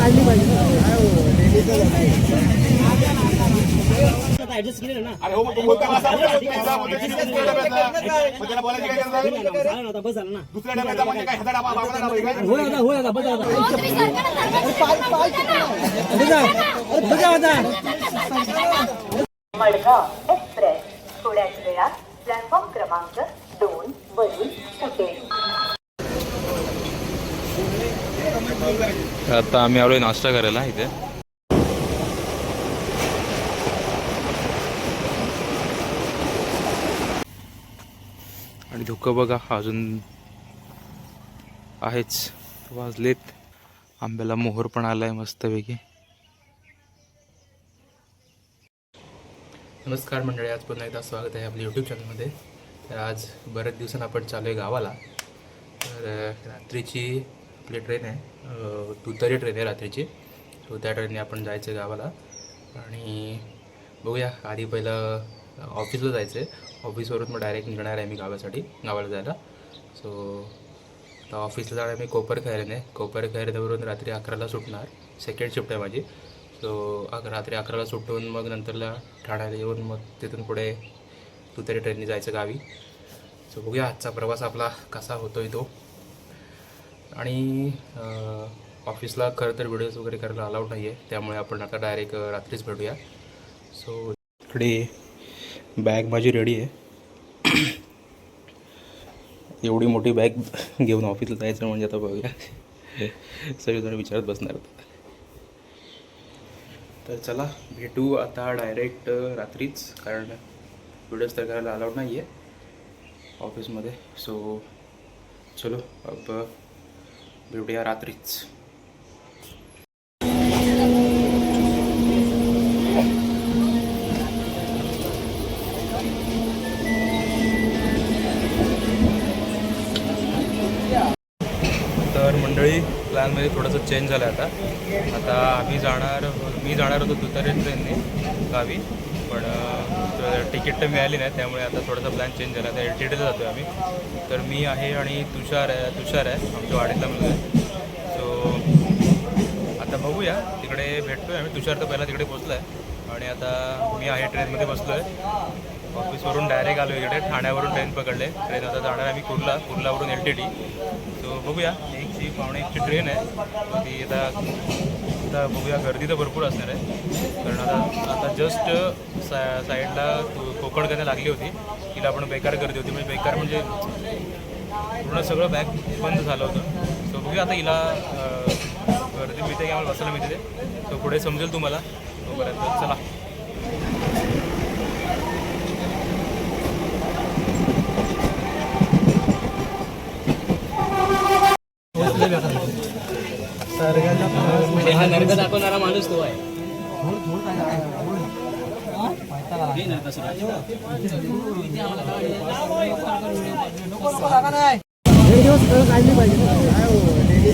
काढली पाहिजे. अरे हो मग तू बोलतो असं बोलतो, तुला बोलतो की दुसऱ्या डब्याचा. मग त्याला बोलायची काय गरज आहे? दुसऱ्या डब्याचा म्हणजे एक्सप्रेस थोड्याच वेळात प्लॅटफॉर्म क्रमांक दोन वरून सुटेल आता आम्ही आलोय नाश्ता करायला इथे. आणि धुकं बघा अजून आहेच. वाजलेत. आंब्याला मोहर पण आलाय मस्तपैकी. नमस्कार मंडळी आज पुन्हा एकदा स्वागत आहे आपल्या यूट्यूब चॅनलमध्ये तर आज बऱ्याच दिवसांनी आपण चालू आहे गावाला. तर रात्रीची आपली ट्रेन आहे. दुतारी ट्रेन आहे रात्रीची. सो त्या ट्रेनने आपण जायचं आहे गावाला. आणि बघूया आधी पहिलं ऑफिसला जायचं आहे ऑफिसवरून मग डायरेक्ट निघणार आहे मी गावासाठी गावाला जायला. सो आता ऑफिसला जाणार मी कोपर खैरेने कोपर खैरेवरून रात्री अकराला सुटणार. सेकंड शिफ्ट आहे माझी. सो अक रात्री अकराला सुटून मग नंतरला ठाण्याला येऊन मग तिथून पुढे तुतारी ट्रेनने जायचं गावी. सो बघूया आजचा प्रवास आपला कसा होतोय तो. आणि ऑफिसला खरं तर व्हिडिओज वगैरे करायला अलाउड नाही आहे. त्यामुळे आपण आता डायरेक्ट रात्रीच भेटूया. सो इकडे बॅग माझी रेडी आहे. एवढी मोठी बॅग घेऊन ऑफिसला जायचं म्हणजे आता बघूया. सगळेजण विचारत बसणार तर चला भेटू आता डायरेक्ट रात्रीच कारण व्हिडिओज तर करायला अलाउड नाही आहे ऑफिसमध्ये. सो चलो अब भेटूया रात्रीच तर मंडळी प्लॅनमध्ये थोडंसं चेंज झालं आहे आता. आता आम्ही जाणार मी जाणार होतो दुतारे ट्रेनने गावी पण तिकीट तर मिळाली नाही त्यामुळे आता थोडासा प्लॅन चेंज झाला. आता एल टी डीला जातो आम्ही. तर मी आहे आणि तुषार आहे तुषार आहे आमच्या वाडीतला मुलगा आहे. सो आता बघूया. तिकडे भेटतोय आम्ही. तुषार तर पहिला तिकडे पोचला आहे आणि आता मी आहे ट्रेनमध्ये बसलो आहे ऑफिसवरून डायरेक्ट आलो इकडे. ठाण्यावरून ट्रेन पकडले. ट्रेन आता जाणार आम्ही कुर्ला. कुर्लावरून एल टी डी सो बघूया. एकची पावणे एकची ट्रेन आहे. ती आता आता बघूया गर्दी तर भरपूर असणार आहे. कारण आता आता जस्ट सा साईडला कोकण गद्या लागली होती. तिला आपण बेकार गर्दी होती. म्हणजे बेकार म्हणजे पूर्ण सगळं बॅग बंद झालं होतं. सो बघूया आता हिला गर्दी मिळते की आम्हाला बसायला मिळते सो पुढे समजेल तुम्हाला. तोपर्यंत चला. हा नरक दाखवणारा माणूस तो आहे. पाहिजे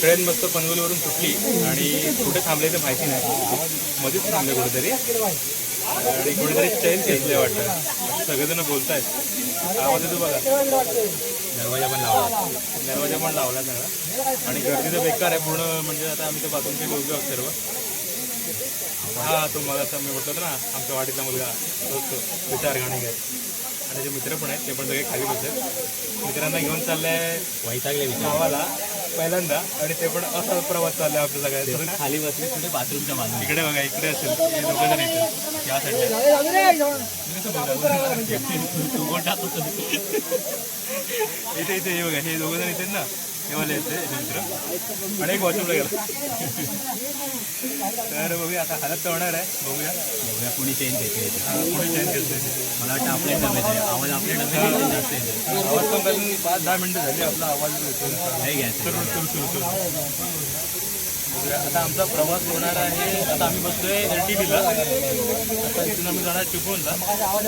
ट्रेन मस्त पनवेलवरून सुटली. आणि कुठे थांबले ते माहिती नाही. मध्येच थांबले कुठेतरी. आणि कुठेतरी चैन खेचले वाटतं. सगळेजण बोलतायत. आवाज येतो बघा. दरवाजा पण लावला. दरवाजा पण लावला सगळा. आणि गर्दी तर बेकार आहे. पूर्ण म्हणजे आता आम्ही तर बाथरूम काही दोघे आहोत सर्व. हा तो मग आता मी म्हटलं होतं ना आमच्या वाडीतला मुलगा तो विचार गाणे काय आणि त्याचे मित्र पण आहेत ते पण सगळे खाली बसले मित्रांना घेऊन चाललंय वैतागले गावाला पहिल्यांदा आणि ते पण असा प्रवास चाललाय आपल्या सगळ्यांचा. खाली बसले कुठे बाथरूमच्या बाजूला इकडे बघा इकडे असेल. हे लोक जण येतात या साईडला इथे इथे हे बघा हे दोघं जण येतात ना. हे वाले आहेत ते मित्र. एक वॉशरूमला गेला तर बघूया आता हालत तर होणार आहे. बघूया. बघूया कोणी चेंज हा, कोणी चेंज करते मला वाटतं आपले डबे. आवाज आपले डबे जास्त येते. आवाज पण पाच दहा मिनिटं झाली आपला आवाज. येतो नाही घ्यायचं बघूया. आता आमचा प्रवास होणार आहे आता आम्ही बसतोय एल टी बीला. आता इथून आम्ही जाणार चिपळूणला.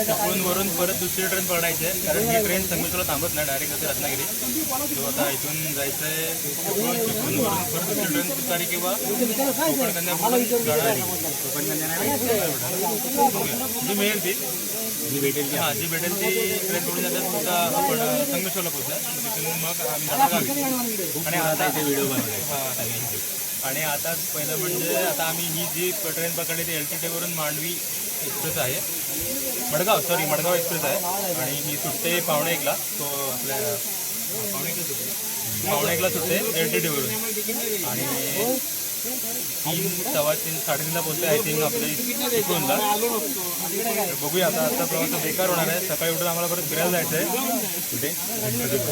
चिपळूणवरून परत दुसरी ट्रेन पकडायची आहे कारण ही ट्रेन संगमेश्वरला थांबत नाही डायरेक्ट जाते रत्नागिरी. तो आता इथून जायचं आहे चिपळूण. चिपळूणवरून परत दुसरी ट्रेन तुतारी किंवा कोकण कन्याकुमारी जाणार. आहे. जी मिळेल ती. जी भेटेल हां जी भेटेल ती ट्रेन पकडून जातात सुद्धा आपण संगमेश्वरला पोहोचणार तिथून मग आम्ही आणि आता इथे व्हिडिओ बनवले आणि आता पहिलं म्हणजे आता आम्ही ही जी ट्रेन पकडली ती एल टी टीवरून मांडवी एक्सप्रेस आहे. मडगाव सॉरी मडगाव एक्सप्रेस आहे. आणि ही सुटते पावणे एकला तो आपल्या पावणे एकला सुटते. पावणे एकला सुटते एल टी टीवरून आणि तीन सव्वा तीन साडेतीनला पोहोचते आय थिंक आपल्या चिपळूणला बघूया आता आता प्रवास बेकार होणार आहे. सकाळी उठून आम्हाला परत फिरायला जायचं आहे कुठे?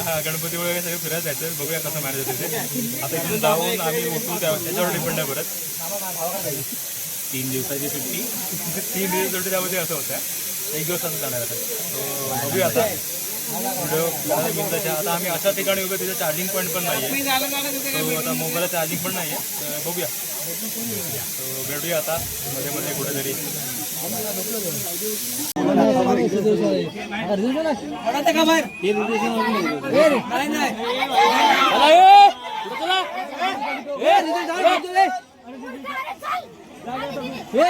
हा गणपती वगैरे सगळं फिरायला जायचं आहे बघूया कसं मॅनेज होते ते. आता इथून जाऊन आम्ही उठू त्या त्याच्यावर डिपेंड आहे परत. तीन दिवसाची सुट्टी. तीन दिवस सुट्टी त्यामध्ये असं होतं एक दिवस असं जाणार आता बघूया आता. व्हिडिओ आता आम्ही अशा ठिकाणी उभे तिथे चार्जिंग पॉईंट पण नाही आहे आता मोबाईलला चार्जिंग पण नाही आहे तर बघूया. भेटूया आता. मध्ये मध्ये कुठेतरी.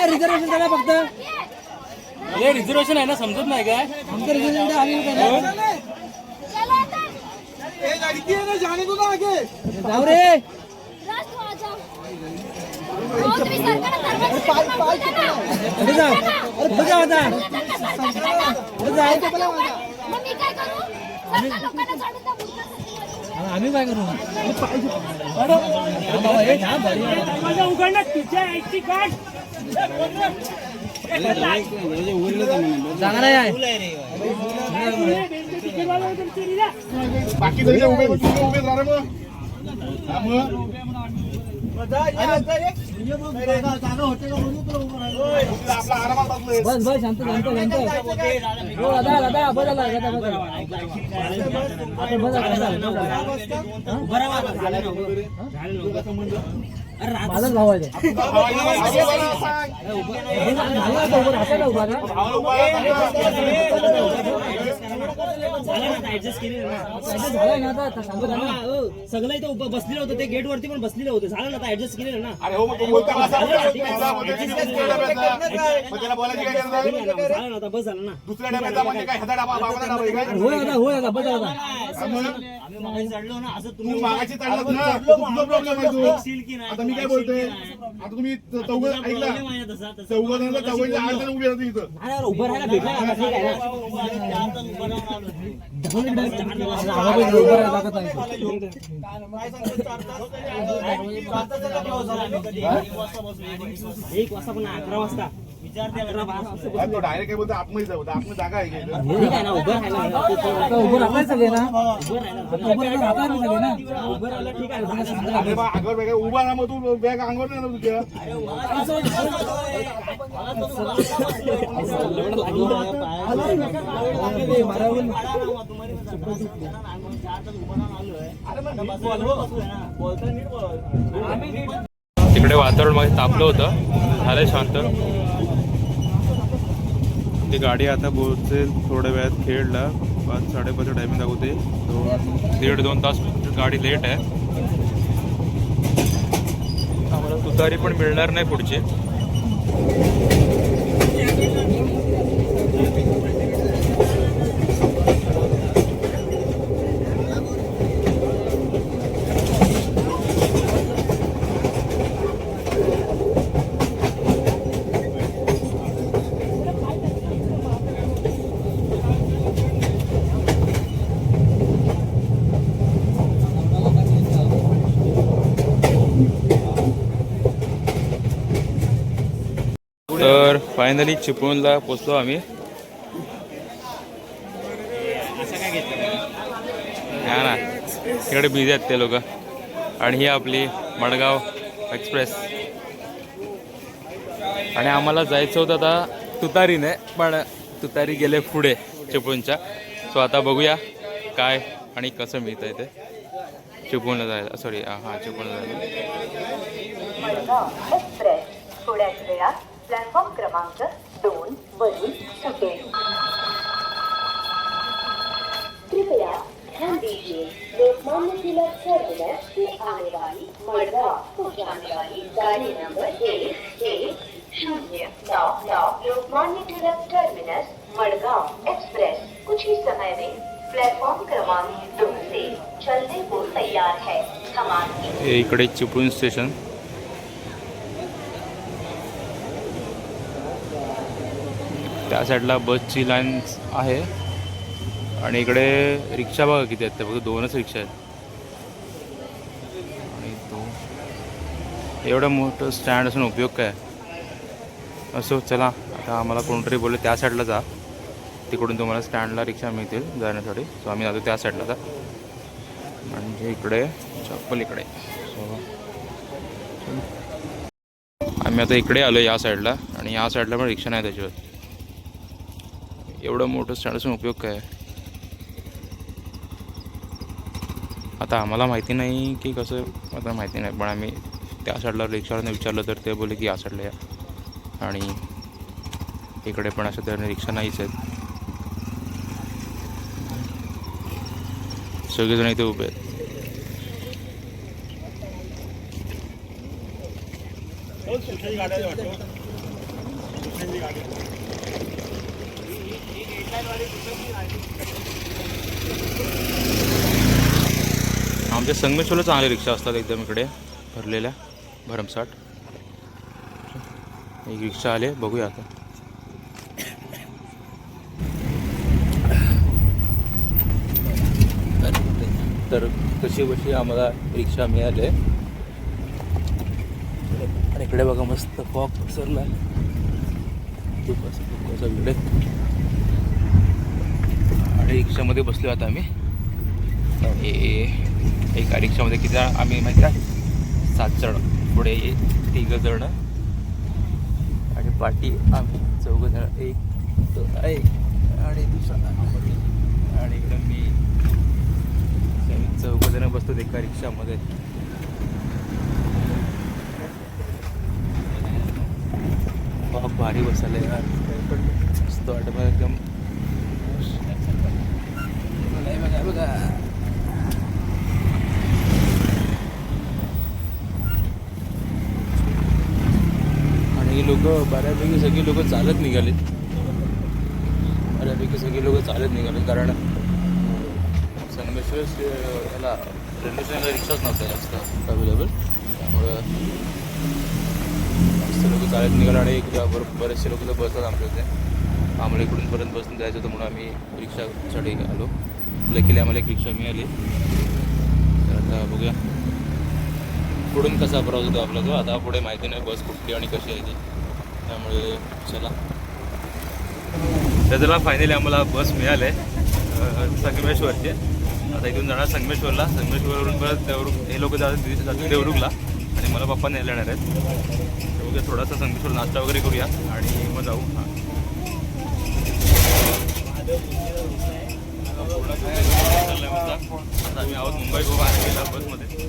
रिझर्वेशन करा फक्त. हे रिझर्वेशन आहे ना समजत नाही काय? आमचं रिझर्वेशन आम्ही करा. जाऊ रे. जा. अरे आता जा. मी काय करू? सरकार लोकांना सोडून द्या. मुलगा जाणार आहे बाकी बस बस शांत शांत शांत हो दादा दादा बस झाला दादा बस झाला आता बस झाला. हा? माझाच आहे ते. झालं आता उभा ना आता सांगत आहे ना. सगळं इथं उभं बसलेलं होतं ते गेट वरती पण बसलेलं होतं झालं ना आता ऍडजस्ट केलेलं ना अरे हो मग बोलता बोलता. बोलता मग त्याला बोलायची काय गरज आहे? झालं ना आता बस झालं ना दुसऱ्या डब्याचा म्हणजे काय ह्याचा डबा बाबाचा डबा आहे काय होय दादा होय दादा बस आता. आम्ही मागे चढलो ना असं तू मागाची चढलास ना तुझा प्रॉब्लेम आहे आता मी काय बोलतोय? आता तुम्ही चौघ ऐकला? चौघ जण चौघ आठ जण उभे राहते इथं. अरे उभं राहायला भेटलं ना ना. एक वाजता पण अकरा वाजता. अकरा डायरेक्ट काय बोलतो आतमध्ये जाऊ आतमध्ये जागा आहे का? इथं? ठीक आहे. ना उभं अंगावर बॅग राहा मग तू बॅग अंगावर नाही ना तुझ्या? तिकडे वातावरणमध्ये तापलं होतं. झालं शांत. ती गाडी आता पोहोचेल थोड्या वेळात खेळला. पाच साडेपाच टायमिंग दाखवते दोन दीड दोन तास गाडी लेट आहे. आम्हाला तुतारी पण मिळणार नाही पुढची तर फायनली चिपळूणला पोचलो आम्ही. हा ना इकडे बिझी आहेत ते लोक. आणि ही आपली मडगाव एक्सप्रेस आणि आम्हाला जायचं होतं आता तुतारीने पण तुतारी गेले पुढे चिपळूणच्या. सो आता बघूया काय आणि कसं मिळतं आहे ते. चिपळूणला जायला सॉरी हां चिपळूणला जायला. प्लॅटफॉर्म क्रमांक दोन वरून सुटेल कृपया ध्यान दीजिए लोकमान्य तिलक टर्मिनस से आने वाली मडगांव को जाने वाली गाड़ी नंबर एक एक, शून्य नौ नौ लोकमान्य तिलक टर्मिनस मडगांव एक्सप्रेस. कुछ ही समय में प्लेटफॉर्म क्रमांक दो से चलने को तैयार है. हम आपकी हे इकडे चिपळूण स्टेशन. त्या साईडला बसची लाईन आहे. आणि इकडे रिक्षा बघा किती आहेत. त्या फक्त दोनच रिक्षा आहेत. आणि तो एवढं मोठं स्टँड असून उपयोग काय? असो चला. आता आम्हाला कोणतरी बोलले त्या साईडला जा. तिकडून तुम्हाला स्टँडला रिक्षा मिळतील जाण्यासाठी. सो आम्ही जातो त्या साईडला जा. म्हणजे इकडे चप्पल इकडे. सो आम्ही आता इकडे आलो या साईडला. आणि या साईडला पण रिक्षा नाही त्याच्यावर. एवढं मोठं स्टँड उपयोग काय? आता आम्हाला माहिती नाही की कसं आता माहिती नाही पण आम्ही त्या साईडला रिक्षावाल्याने विचारलं तर ते बोले की या साईडला या. आणि इकडे पण अशा तऱ्हेने रिक्षा नाहीच आहेत. सगळेजण इथे उभे आहेत. आमच्या संगमेश्वरला चांगल्या रिक्षा असतात एकदम इकडे भरलेल्या भरमसाठ. एक रिक्षा आले बघूया आता. तर कशी बशी आम्हाला रिक्षा मिळाली. आणि इकडे बघा मस्त फॉक पसरला खूप असं खूप असं इकडे रिक्षामध्ये बसलो आता आम्ही. एका रिक्षामध्ये किती आम्ही माहिती आहे सात जण. पुढे तिघ जण. आणि पाठी आम्ही चौघ जण. एक आहे आणि दुसरा. आणि इकडं मी चौघ जण बसतो एका रिक्षामध्ये. खूप भारी बसायला मस्त वाटत एकदम बघा, बघा आणि ही लोक बऱ्यापैकी सगळी लोक चालत निघालेत बऱ्यापैकी सगळी लोक चालत निघाले कारण संगमेश्वर ह्याला रेल्वे स्टेशनला रिक्षाच नव्हता जास्त अवेलेबल त्यामुळं जास्त लोक चालत निघाले आणि एक बर- बरेचसे लोक तर बसतात आमच्या इथे. आम्हाला इकडून पर्यंत बसून जायचं होतं म्हणून आम्ही रिक्षासाठी आलो. लकीली आम्हाला एक रिक्षा मिळाली. तर आता बघूया. पुढून कसा प्रवास होतो आपला तो? आता पुढे माहिती नाही बस कुठली आणि कशी आहे ती. त्यामुळे चला. त्याला फायनली आम्हाला बस मिळाली. संगमेश्वरची. आता इथून जाणार संगमेश्वरला. संगमेश्वरवरून परत देवरुग हे लोक जातात जातील देवरुगला आणि मला पप्पा न्यायला येणार आहेत. बघूया थोडासा संगमेश्वर नाश्ता वगैरे करूया. आणि मग जाऊ. हां. आता आम्ही आहोत मुंबई गोवा गेला बसमध्ये.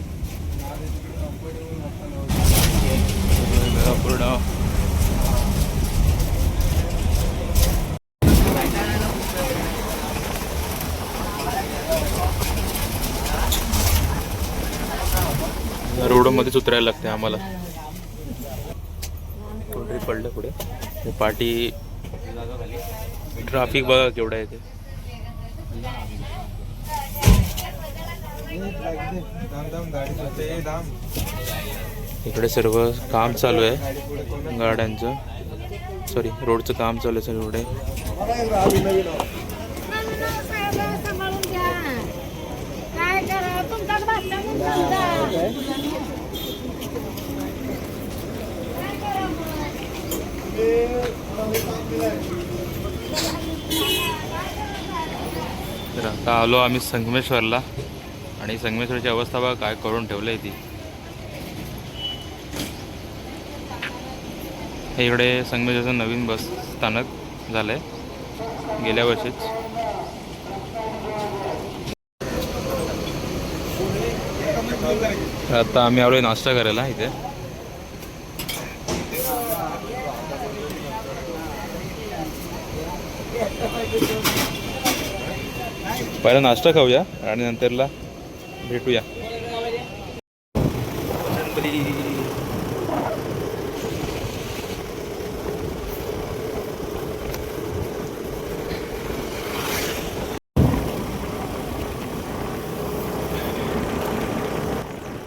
पूर्ण रोडमध्येच उतरायला लागते आम्हाला. कोणतरी पडलं पुढे. पाठी ट्राफिक बघा केवढं आहे ते. इकडे सर्व काम चालू आहे गाड्यांचं. सॉरी रोडचं काम चालू आहे सर्व इकडे सांभाळून घ्या काय करा तुमच्याच बसल्या म्हणून समजा. काय करा मग? तर आता आलो आम्ही संगमेश्वरला. आणि संगमेश्वरची अवस्था बघा काय करून ठेवलं आहे ती. हे इकडे संगमेश्वरचं नवीन बस स्थानक झालं आहे गेल्या वर्षीच. आता आम्ही आलो नाश्ता करायला इथे. पहिला नाश्ता खाऊया आणि नंतरला भेटूया.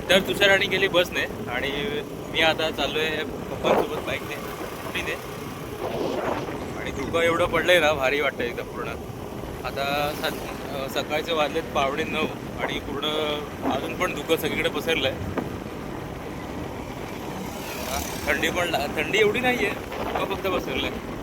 तर तुषार आणि गेली बसने आणि मी आता चाललोय आहे पप्पांसोबत बाईकने धुकं एवढं पडलंय ना भारी वाटतं एकदम पूर्ण. आता सात सकाळचे वाजलेत पावणे नऊ आणि पूर्ण अजून पण धुकं सगळीकडे पसरलं आहे थंडी पण थंडी एवढी नाही आहे धुकं फक्त पसरलं आहे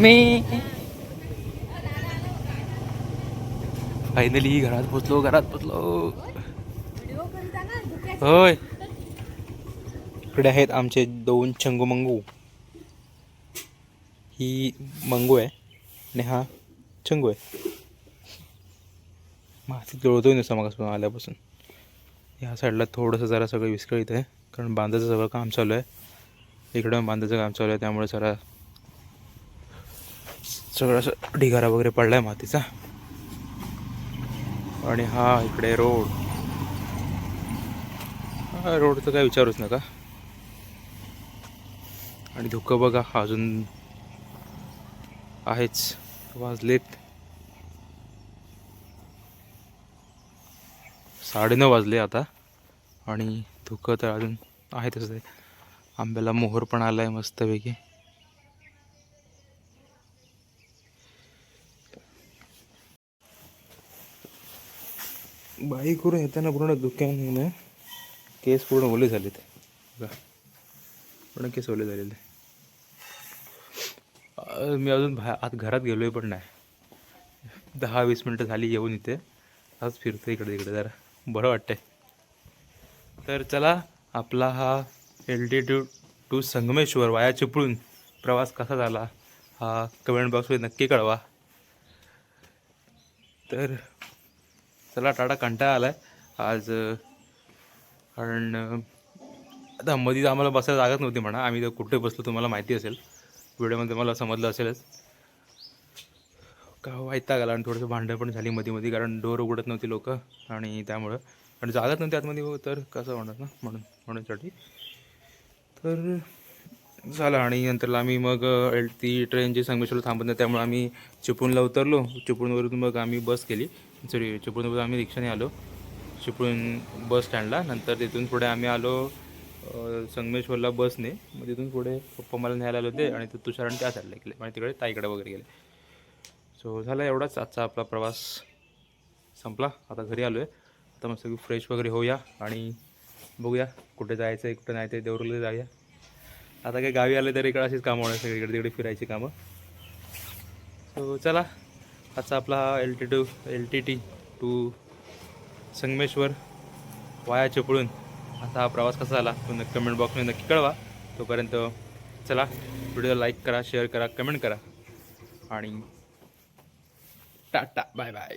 मी. फायनली घरात पोचलो घरात पोचलो होय. इकडे आहेत आमचे दोन चंगू मंगू. ही मंगू आहे आणि हा चंगू आहे. माती लोळतोय नुसतं मग आल्यापासून. ह्या साईडला थोडंसं जरा सगळं विस्कळीत आहे कारण बांधाचं सगळं काम चालू आहे. इकडं बांधाचं काम चालू आहे त्यामुळे जरा सगळं असं ढिगारा वगैरे पडला आहे मातीचा. आणि हा इकडे रोड. हा रोडचं काय विचारूच नका. आणि धुकं बघा अजून आहेच. वाजलेत. साडेनऊ वाजले आता. आणि धुकं तर अजून आहे तसं आंब्याला मोहर पण आला आहे मस्तपैकी. बाईकवरून येताना पूर्ण धुक्याने केस पूर्ण ओले झालेत. बघा. पूर्ण केस ओले झालेले. मी अजून भा आत घरात गेलोय पण नाही. दहा वीस मिनटं झाली येऊन इथे. आज फिरतो इकडे तिकडे जरा. बरं वाटतंय. तर चला आपला हा L T to to Sangameshwar via Chiplun प्रवास कसा झाला हा कमेंट बॉक्समध्ये नक्की कळवा. तर चला टाटा कंटाळा आला आहे आज कारण आता मध्ये आम्हाला बसायला जागाच नव्हती म्हणा. आम्ही तर कुठे बसलो तुम्हाला माहिती असेल. व्हिडिओमध्ये मला समजलं असेलच. का हो, वाईट आला आणि थोडंसं भांडण पण झाली मध्ये मध्ये कारण डोर उघडत नव्हती लोक आणि त्यामुळं. आणि जागाच नव्हती आतमध्ये हो, तर कसं होणार ना म्हणून म्हणूनसाठी तर झालं आणि नंतरला आम्ही मग एल ती ट्रेन जी संगमेश्वरला थांबत नाही त्यामुळे आम्ही चिपळूणला उतरलो. चिपळूणवरून मग आम्ही बस केली. सॉरी चिपळूणपासून आम्ही रिक्षाने आलो. चिपळूण बस स्टँडला. नंतर तिथून पुढे आम्ही आलो संगमेश्वरला बसने. मग तिथून पुढे पप्पा मला न्यायला आले होते आणि ते तुषार आणि त्या साईडला गेले. आणि तिकडे ताईकडे वगैरे गेले. सो झाला एवढाच आजचा आपला प्रवास. संपला. आता घरी आलो आहे आता मस्त फ्रेश वगैरे होऊया आणि बघूया कुठे जायचं आहे कुठे नाही ते देवरुला जाऊया. आता काही गावी आले तर इकडे अशीच कामं होणार सगळीकडे. तिकडे फिरायची कामं. सो चला. आजचा आपला L T to L T T to Sangameshwar via Chiplun असा हा प्रवास कसा झाला तो नक्की कमेंट बॉक्समध्ये नक्की कळवा. तोपर्यंत चला व्हिडिओ लाईक करा शेअर करा कमेंट करा. आणि टाटा बाय बाय